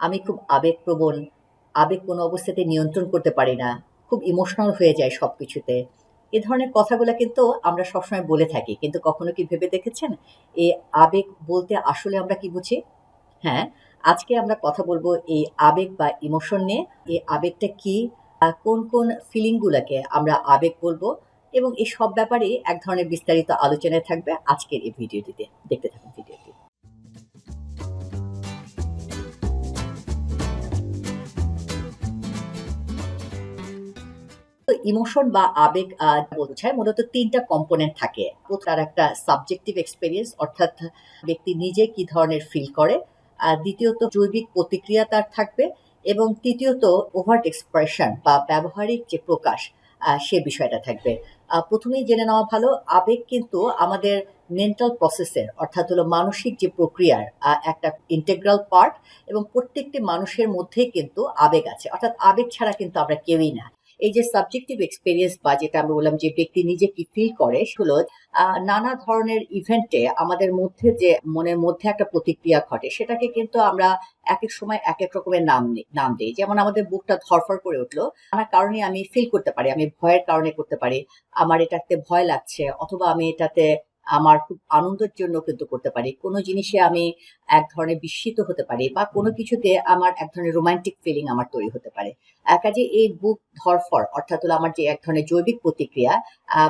আমি খুব আবেগপ্রবণ, আবেগ কোনো অবস্থাতে নিয়ন্ত্রণ করতে পারি না, খুব ইমোশনাল হয়ে যায় সব কিছুতে এ ধরনের কথাগুলো কিন্তু আমরা সবসময় বলে থাকি, কিন্তু কখনো কি ভেবে দেখেছেন? এই আবেগ বলতে আসলে আমরা কি বুঝি? হ্যাঁ আজকে আমরা কথা বলব এই আবেগ বা ইমোশন নিয়ে। এই আবেগটা কি কোন কোন ফিলিংগুলোকে আমরা আবেগ বলব এবং এই সব ব্যাপারে এক ধরনের বিস্তারিত আলোচনায় থাকবে আজকের এই ভিডিওটিতে। দেখতে থাকুন ভিডিওটি। ইমোশন বা আবেগ বোঝায় মূলত তিনটা কম্পোনেন্ট থাকে। তার একটা সাবজেক্টিভ এক্সপিরিয়েন্স অর্থাৎ ব্যক্তি নিজে কি ধরনের ফিল করে। আর দ্বিতীয়ত জৈবিক প্রতিক্রিয়া তার থাকবে। এবং তৃতীয়ত ওভার্ট এক্সপ্রেশন বা ব্যবহারিক যে প্রকাশ সে বিষয়টা থাকবে। প্রথমেই জেনে নেওয়া ভালো, আবেগ কিন্তু আমাদের মেন্টাল প্রসেসের অর্থাৎ হলো মানসিক যে প্রক্রিয়ার একটা ইন্টেগ্রাল পার্ট এবং প্রত্যেকটি মানুষের মধ্যেই কিন্তু আবেগ আছে। অর্থাৎ আবেগ ছাড়া কিন্তু আমরা কেউই না। এই যে সাবজেক্টিভ এক্সপিরিয়েন্স বা যেটা আমি বললাম যে ব্যক্তি নিজে কি ফিল করে, সেগুলো নানা ধরনের ইভেন্টে আমাদের মধ্যে যে মনের মধ্যে একটা প্রতিক্রিয়া ঘটে, সেটাকে কিন্তু আমরা এক এক সময় এক এক রকমের নাম নাম দিই। যেমন আমাদের বুকটা ধরফর করে উঠল, নানা কারণে আমি ফিল করতে পারি, আমি ভয়ের কারণে করতে পারি, আমার এটাতে ভয় লাগছে, অথবা আমি এটাতে আমার খুব আনন্দের জন্য কিন্তু করতে পারি। কোনো জিনিসে আমি এক ধরনের বিস্মিত হতে পারি বা কোনো কিছুতে আমার এক ধরনের রোমান্টিক ফিলিং আমার তৈরি হতে পারে। কাজে এই বুক ধরফর অর্থাৎ হলো আমার যে এক ধরনের জৈবিক প্রতিক্রিয়া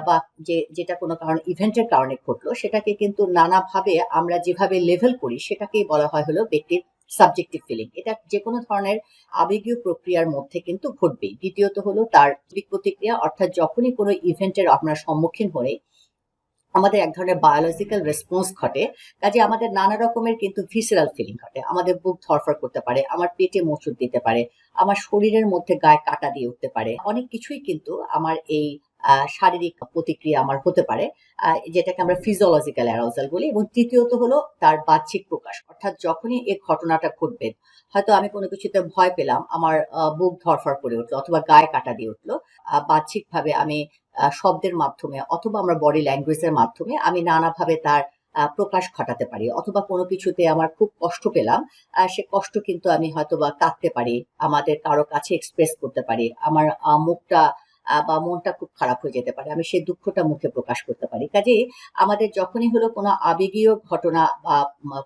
বা যে, যেটা কোনো কারণ ইভেন্টের কারণে ঘটলো, সেটাকে কিন্তু নানাভাবে আমরা যেভাবে লেভেল করি, সেটাকেই বলা হয় হলো ব্যক্তির সাবজেক্টিভ ফিলিং এটা যে কোনো ধরনের আবেগীয় প্রক্রিয়ার মধ্যে কিন্তু ঘটবেই। দ্বিতীয়ত হলো তার প্রতিক্রিয়া, অর্থাৎ যখনই কোনো ইভেন্টের আপনার সম্মুখীন হয়ে আমাদের এক ধরনের বায়োলজিক্যাল রেসপন্স ঘটে, কাজে আমাদের নানা রকমের কিন্তু ভিসেরাল ফিলিং ঘটে। আমাদের বুক ধরফর করতে পারে, আমার পেটে মোচুর দিতে পারে, আমার শরীরের মধ্যে গায়ে কাটা দিয়ে উঠতে পারে। অনেক কিছুই কিন্তু আমার এই শারীরিক প্রতিক্রিয়া আমার হতে পারে যেটাকে আমরা ফিজিওলজিক্যাল অ্যারাউজাল বলি। এবং তৃতীয়ত হলো তার বাহ্যিক প্রকাশ। অর্থাৎ যখনই এই ঘটনাটা ঘটবে, হয়তো আমি কোনো কিছুতে ভয় পেলাম, আমার বুক ধরফর করে উঠল অথবা গায়ে কাটা দিয়ে উঠল বাহ্যিকভাবে আমি শব্দের মাধ্যমে অথবা আমার বডি ল্যাঙ্গুয়েজের মাধ্যমে আমি নানাভাবে তার প্রকাশ ঘটাতে পারি। অথবা কোনো কিছুতে আমার খুব কষ্ট পেলাম সে কষ্ট কিন্তু আমি হয়তো বা কাঁদতে পারি, আমাদের কারও কাছে এক্সপ্রেস করতে পারি, আমার মুখটা বা মনটা খুব খারাপ হয়ে যেতে পারে। আমি সেই দুঃখটা মুখে প্রকাশ করতে পারি। কাজে আমাদের যখনই হলো কোনো আবেগীয় ঘটনা বা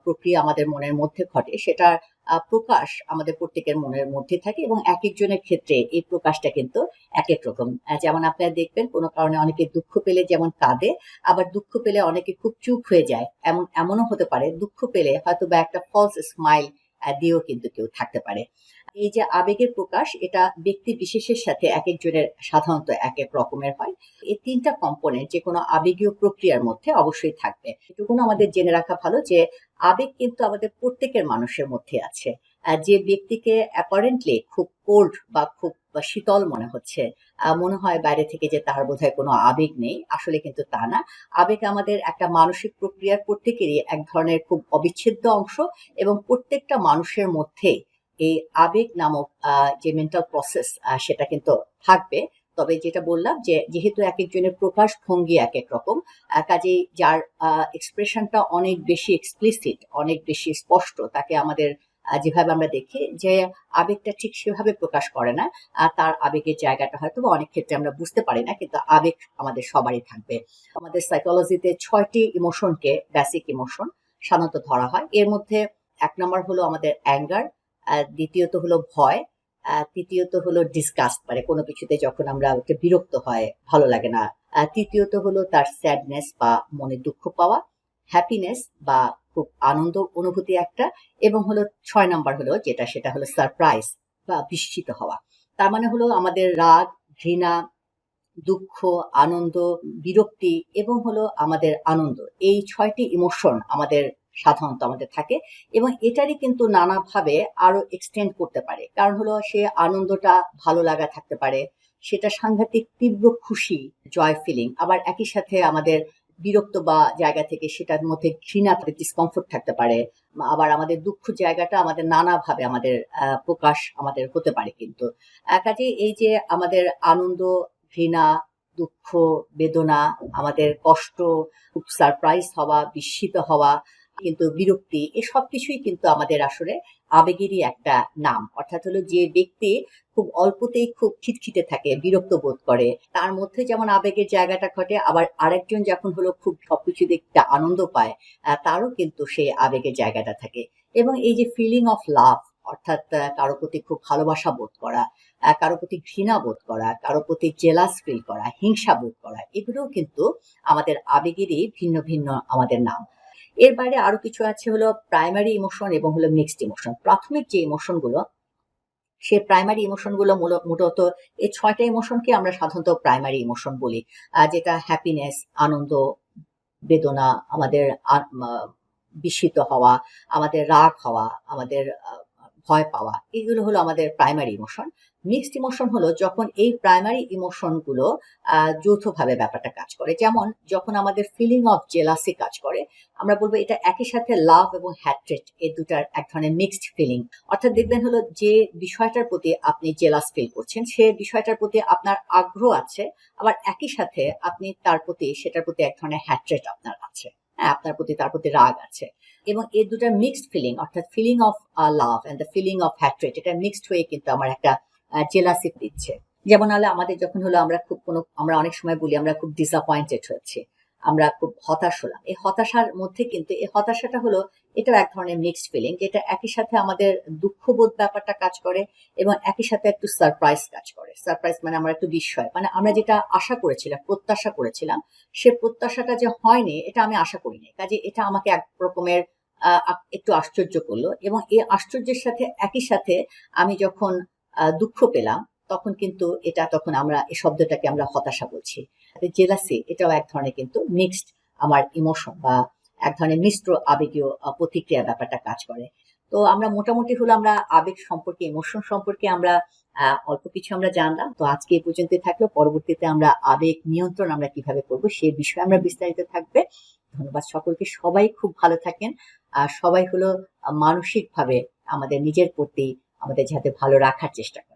প্রক্রিয়া আমাদের মনের মধ্যে ঘটে, সেটার প্রকাশ আমাদের প্রত্যেকের মনের মধ্যে থাকে এবং এক একজনের ক্ষেত্রে এই প্রকাশটা কিন্তু এক এক রকম যেমন আপনারা দেখবেন, কোনো কারণে অনেকে দুঃখ পেলে যেমন কাঁদে, আবার দুঃখ পেলে অনেকে খুব চুপ হয়ে যায়। এমন, এমনও হতে পারে, দুঃখ পেলে হয়তো বা একটা ফলস স্মাইল দিয়েও কিন্তু কেউ থাকতে পারে। এই যে আবেগের প্রকাশ, এটা ব্যক্তি বিশেষের সাথে এক একজনের সাধারণত এক এক রকমের হয়। এই তিনটা কম্পোনেন্ট যে কোনো আবেগীয় প্রক্রিয়ার মধ্যে অবশ্যই থাকবে। এটুকুন আমাদের জেনে রাখা ভালো যে, আবেগ কিন্তু আমাদের প্রত্যেকের মানুষের মধ্যে আছে। যে ব্যক্তিকে অ্যাপারেন্টলি খুব কোল্ড বা খুব শীতল মনে হচ্ছে মনে হয় বাইরে থেকে যে তার বোধহয় কোনো আবেগ নেই, আসলে কিন্তু তা না। আবেগ আমাদের একটা মানসিক প্রক্রিয়ার প্রত্যেকেরই এক ধরনের খুব অবিচ্ছেদ্য অংশ এবং প্রত্যেকটা মানুষের মধ্যে এই আবেগ নামক যে মেন্টাল প্রসেস সেটা কিন্তু থাকবে। তবে যেটা বললাম যে, যেহেতু এক একজনের প্রকাশ ভঙ্গি এক এক রকম কাজেই যার এক্সপ্রেশনটা অনেক বেশি এক্সপ্লিসিট অনেক বেশি স্পষ্ট, তাকে আমাদের যেভাবে আমরা দেখি যে আবেগটা ঠিক সেভাবে প্রকাশ করে না তার আবেগের জায়গাটা হয়তো অনেক ক্ষেত্রে আমরা বুঝতে পারি না, কিন্তু আবেগ আমাদের সবারই থাকবে। আমাদের সাইকোলজিতে ছয়টি ইমোশনকে বেসিক ইমোশন সাধারণত ধরা হয়। এর মধ্যে এক নম্বর হলো আমাদের অ্যাঙ্গার দ্বিতীয়ত হলো ভয় তৃতীয়ত হলো ডিসকাস্ট মানে কোনো কিছুতে যখন আমরা বিরক্ত হয়, ভালো লাগে না। তৃতীয়ত হলো তার স্যাডনেস বা মনে দুঃখ পাওয়া হ্যাপিনেস বা খুব আনন্দ অনুভূতি একটা, এবং হলো ছয় নাম্বার হলো যেটা, সেটা হলো সারপ্রাইজ বা বিস্মিত হওয়া। তার মানে হলো আমাদের রাগ, ঘৃণা, দুঃখ, আনন্দ, বিরক্তি, এবং হলো আমাদের আনন্দ। এই ছয়টি ইমোশন আমাদের সাধারণত আমাদের থাকে এবং এটারই কিন্তু নানাভাবে আরও এক্সটেন্ড করতে পারে। কারণ হলো সে আনন্দটা ভালো লাগা থাকতে পারে, সেটা সাংঘাতিক তীব্র খুশি জয় ফিলিং আবার একই সাথে আমাদের বিরক্ত বা জায়গা থেকে সেটার মধ্যে ঘৃণা ডিসকমফোর্ট থাকতে পারে, আবার আমাদের দুঃখ জায়গাটা আমাদের নানাভাবে আমাদের প্রকাশ আমাদের হতে পারে কিন্তু। কাজে এই যে আমাদের আনন্দ, ঘৃণা, দুঃখ, বেদনা, আমাদের কষ্ট সারপ্রাইজ হওয়া, বিস্মিত হওয়া কিন্তু বিরক্তি, এ সব কিছুই কিন্তু আমাদের আসলে আবেগেরই একটা নাম। অর্থাৎ হলো যে ব্যক্তি খুব অল্পতেই খুব খিটখিটে থাকে, বিরক্ত বোধ করে। তার মধ্যে যেমন আবেগের জায়গাটা ঘটে, আবার আরেকজন যখন হলো খুব সবকিছু দেখতে আনন্দ পায় তারও কিন্তু সেই আবেগের জায়গাটা থাকে। এবং এই যে ফিলিং অফ লাভ অর্থাৎ কারও প্রতি খুব ভালোবাসা বোধ করা কারও প্রতি ঘৃণা বোধ করা, কারও প্রতি জেলাস ফিল করা, হিংসা বোধ করা, এগুলোও কিন্তু আমাদের আবেগেরই ভিন্ন ভিন্ন আমাদের নাম। এর বাইরে আরও কিছু আছে হলো প্রাইমারি ইমোশন এবং হলো মিক্সড ইমোশন প্রাথমিক যে ইমোশনগুলো সে প্রাইমারি ইমোশনগুলো মূল- মূলত এই ছয়টা ইমোশনকে আমরা সাধারণত প্রাইমারি ইমোশন বলি। যেটা হ্যাপিনেস আনন্দ, বেদনা, আমাদের বিস্মিত হওয়া, আমাদের রাগ হওয়া, আমাদের ভয় পাওয়া। এগুলো হলো আমাদের প্রাইমারি ইমোশন মিক্সড ইমোশন হলো যখন এই প্রাইমারি ইমোশনগুলো আহ, যৌথভাবে ব্যাপারটা কাজ করে। যেমন যখন আমাদের ফিলিং অফ জেলাসি কাজ করে আমরা বলব এটা একই সাথে লাভ এবং হ্যাট্রেট এই দুটার এক ধরনের মিক্সড ফিলিং অর্থাৎ দেখবেন হলো যে বিষয়টার প্রতি আপনি জেলাস ফিল করছেন সে বিষয়টার প্রতি আপনার আগ্রহ আছে আবার একই সাথে আপনি তার প্রতি সেটার প্রতি এক ধরনের হ্যাট্রেট আপনার আছে। আপনার প্রতি তার প্রতি রাগ আছে। এবং এই দুটা মিক্সড ফিলিং অর্থাৎ feeling of love and the feeling of hatred এটা মিক্সড হয়ে কিন্তু আমার একটা জেলাসি দিচ্ছে। যেমন হলে আমাদের যখন হলো আমরা খুব কোনো, আমরা অনেক সময় বলি আমরা খুব ডিসঅ্যাপয়েন্টেড হয়েছি। আমরা খুব হতাশ হলাম। এই হতাশার মধ্যে কিন্তু, এই হতাশাটা হলো, এটাও এক ধরনের মিক্সড ফিলিং যেটা একই সাথে আমাদের দুঃখবোধ ব্যাপারটা কাজ করে এবং একই সাথে একটু সারপ্রাইজ কাজ করে। সারপ্রাইজ মানে আমরা একটু বিস্ময় মানে আমরা যেটা আশা করেছিলাম, প্রত্যাশা করেছিলাম, সে প্রত্যাশাটা যে হয়নি, এটা আমি আশা করিনি। কাজে এটা আমাকে এক রকমের একটু আশ্চর্য করল এবং এই আশ্চর্যের সাথে, একই সাথে আমি যখন দুঃখ পেলাম তখন কিন্তু এটা তখন আমরা, এই শব্দটাকে আমরা হতাশা বলছি। জেলাসি এটাও এক ধরনের কিন্তু মিক্সড আমার ইমোশন বা এক ধরনের মিশ্র আবেগীয় প্রতিক্রিয়া ব্যাপারটা কাজ করে। তো আমরা মোটামুটি হলো আমরা আবেগ সম্পর্কে ইমোশন সম্পর্কে আমরা অল্প কিছু আমরা জানলাম। তো আজকে এই পর্যন্ত থাকল। পরবর্তীতে আমরা আবেগ নিয়ন্ত্রণ আমরা কীভাবে করব সে বিষয়ে আমরা বিস্তারিত থাকবে। ধন্যবাদ সকলকে। সবাই খুব ভালো থাকেন। আর সবাই হলো মানসিকভাবে আমাদের নিজের প্রতি আমাদের যাতে ভালো রাখার চেষ্টা করেন।